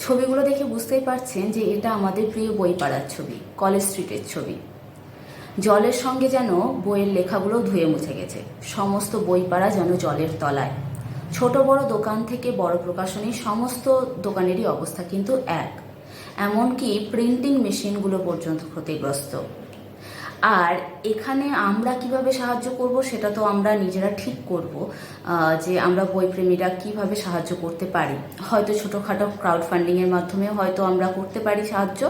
ছবিগুলো দেখে বুঝতেই পারছেন যে এটা আমাদের প্রিয় বই পাড়ার ছবি, কলেজ স্ট্রিটের ছবি। জলের সঙ্গে যেন বইয়ের লেখাগুলো ধুয়ে মুছে গেছে, সমস্ত বই পাড়া যেন জলের তলায়। ছোট বড় দোকান থেকে বড় প্রকাশনী, সমস্ত দোকানেরই অবস্থা কিন্তু এক। এমনকি প্রিন্টিং মেশিনগুলো পর্যন্ত ক্ষতিগ্রস্ত। আর এখানে আমরা কীভাবে সাহায্য করব সেটা তো আমরা নিজেরা ঠিক করব যে আমরা বইপ্রেমীরা কীভাবে সাহায্য করতে পারি। হয়তো ছোটোখাটো ক্রাউড ফান্ডিংয়ের মাধ্যমে হয়তো আমরা করতে পারি সাহায্য,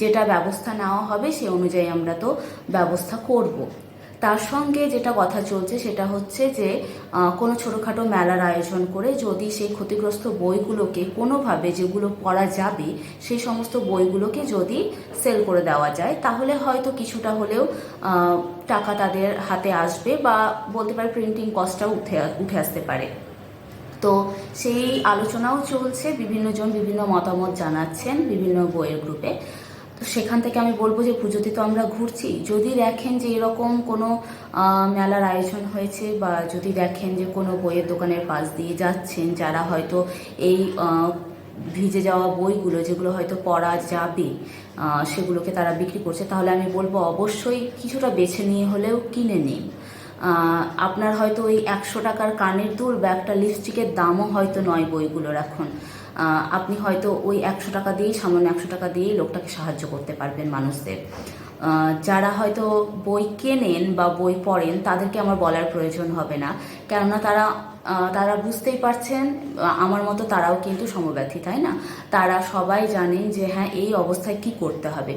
যেটা ব্যবস্থা নেওয়া হবে সে অনুযায়ী আমরা তো ব্যবস্থা করব। তার সঙ্গে যেটা কথা চলছে সেটা হচ্ছে যে কোনো ছোটোখাটো মেলার আয়োজন করে যদি সেই ক্ষতিগ্রস্ত বইগুলোকে কোনোভাবে যেগুলো পড়া যাবে, সেই সমস্ত বইগুলোকে যদি সেল করে দেওয়া যায়, তাহলে হয়তো কিছুটা হলেও টাকা তাদের হাতে আসবে বা বলতে পারে প্রিন্টিং কস্টটাও উঠে উঠে আসতে পারে। তো সেই আলোচনাও চলছে, বিভিন্নজন বিভিন্ন মতামত জানাচ্ছেন বিভিন্ন বইয়ের গ্রুপে সেখান থেকে আমি বলব যে পুজোতে তো আমরা ঘুরছি। যদি দেখেন যে এরকম কোনো মেলার আয়োজন হয়েছে বা যদি দেখেন যে কোনো বইয়ের দোকানের পাশ দিয়ে যাচ্ছেন, যারা হয়তো এই ভিজে যাওয়া বইগুলো যেগুলো হয়তো পড়া যাবে সেগুলোকে তারা বিক্রি করছে, তাহলে আমি বলব অবশ্যই কিছুটা বেছে নিয়ে হলেও কিনে নিন। আপনার হয়তো ওই একশো টাকার কানের দুল বা একটা লিপস্টিকের দামও হয়তো নয় বইগুলোর এখন। আপনি হয়তো ওই একশো টাকা দিয়েই, সামান্য একশো টাকা দিয়েই লোকটাকে সাহায্য করতে পারবেন মানুষদের। যারা হয়তো বই কেনেন বা বই পড়েন, তাদেরকে আমার বলার প্রয়োজন হবে না। কেননা তারা তারা বুঝতেই পারছেন আমার মতো তারাও কিন্তু সমব্যথী, তাই না? তারা সবাই জানেন যে হ্যাঁ এই অবস্থায় কি করতে হবে।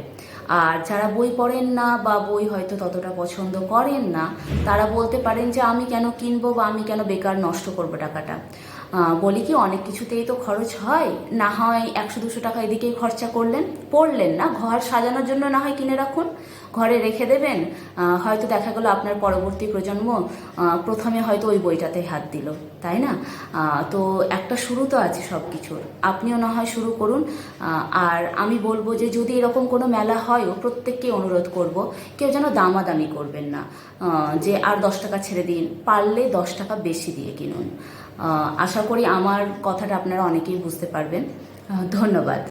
আর যারা বই পড়েন না বা বই হয়তো ততটা পছন্দ করেন না, তারা বলতে পারেন যে, আমি কেন কিনবো বা আমি কেন বেকার নষ্ট করব টাকাটা? বলি কি, অনেক কিছুতেই তো খরচ হয়। না হয় একশো, দুশো টাকা এদিকেই খরচা করলেন, পড়লেন না। ঘর সাজানোর জন্য না হয় কিনে রাখুন, ঘরে রেখে দেবেন। হয়তো দেখা গেলো আপনার পরবর্তী প্রজন্ম প্রথমে হয়তো ওই বইটাতে হাত দিল, তাই না? তো একটা শুরু তো আছে সব কিছুর আপনিও না হয় শুরু করুন। আর আমি বলব যে যদি এরকম কোনো মেলা হয়ও প্রত্যেককে অনুরোধ করব, কেউ যেন দামাদামি করবেন না। যে আর দশ টাকা ছেড়ে দিন, পারলে দশ টাকা বেশি দিয়ে কিনুন। আশা করি আমার কথাটা আপনারা অনেকেই বুঝতে পারবেন। ধন্যবাদ।